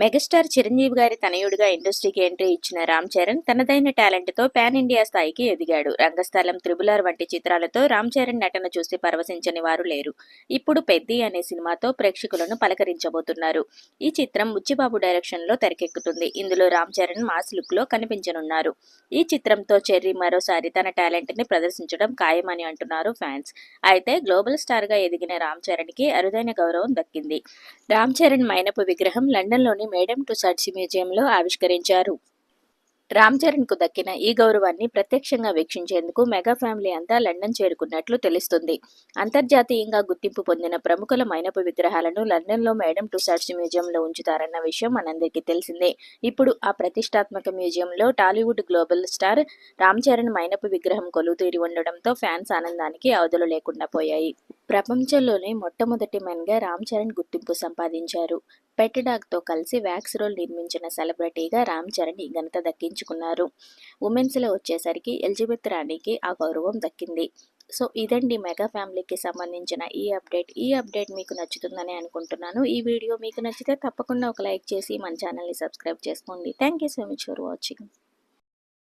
Megastar Chiranjeevi గారి తనయుడిగా ఇండస్ట్రీకి entry ఇచ్చిన రామ్ చరణ్ తనదైన టాలెంట్తో పాన్ ఇండియా స్థాయికి ఎదిగాడు. రంగస్థలం త్రిబులార్ వంటి చిత్రాలతో రామ్ చరణ్ నటన చూసి పరవశించని వారు లేరు. ఇప్పుడు పెద్ది అనే సినిమాతో ప్రేక్షకులను పలకరించబోతున్నారు. ఈ చిత్రం బుచ్చిబాబు డైరెక్షన్లో తెరకెక్కుతుంది. ఇందులో రామ్ చరణ్ మాస్ లుక్లో కనిపించనున్నారు. ఈ చిత్రంతో చెర్రీ మరోసారి తన టాలెంట్ని ప్రదర్శించడం ఖాయమని అంటున్నారు ఫ్యాన్స్. అయితే గ్లోబల్ స్టార్గా ఎదిగిన రామ్ చరణ్కి అరుదైన గౌరవం దక్కింది. రామ్ చరణ్ మైనపు విగ్రహం లండన్లోని మేడం టు సర్చి మ్యూజియంలో ఆవిష్కరించారు. రామ్ చరణ్కు దక్కిన ఈ గౌరవాన్ని ప్రత్యక్షంగా వీక్షించేందుకు మెగా ఫ్యామిలీ అంతా లండన్ చేరుకున్నట్లు తెలుస్తుంది. అంతర్జాతీయంగా గుర్తింపు పొందిన ప్రముఖుల మైనపు విగ్రహాలను లండన్లో మేడం టు సర్చ్ మ్యూజియంలో ఉంచుతారన్న విషయం మనందరికీ తెలిసిందే. ఇప్పుడు ఆ ప్రతిష్టాత్మక మ్యూజియంలో Tollywood global star Ram Charan మైనపు విగ్రహం కొలువుతీరి ఉండడంతో ఫ్యాన్స్ ఆనందానికి అవధులు లేకుండా పోయాయి. ప్రపంచంలోనే మొట్టమొదటి మెన్గా రామ్ చరణ్ గుర్తింపు సంపాదించారు. పెట్డాగ్తో కలిసి వ్యాక్స్ రోల్ నిర్మించిన సెలబ్రిటీగా రామ్ చరణ్ ఈ ఘనత దక్కించుకున్నారు. ఉమెన్స్లో వచ్చేసరికి ఎలిజబెత్ రాణికి ఆ గౌరవం దక్కింది. సో ఇదండి మెగా ఫ్యామిలీకి సంబంధించిన ఈ అప్డేట్. ఈ అప్డేట్ మీకు నచ్చుతుందని అనుకుంటున్నాను. ఈ వీడియో మీకు నచ్చితే తప్పకుండా ఒక లైక్ చేసి మన ఛానల్ని సబ్స్క్రైబ్ చేసుకోండి. Thank you so much for watching.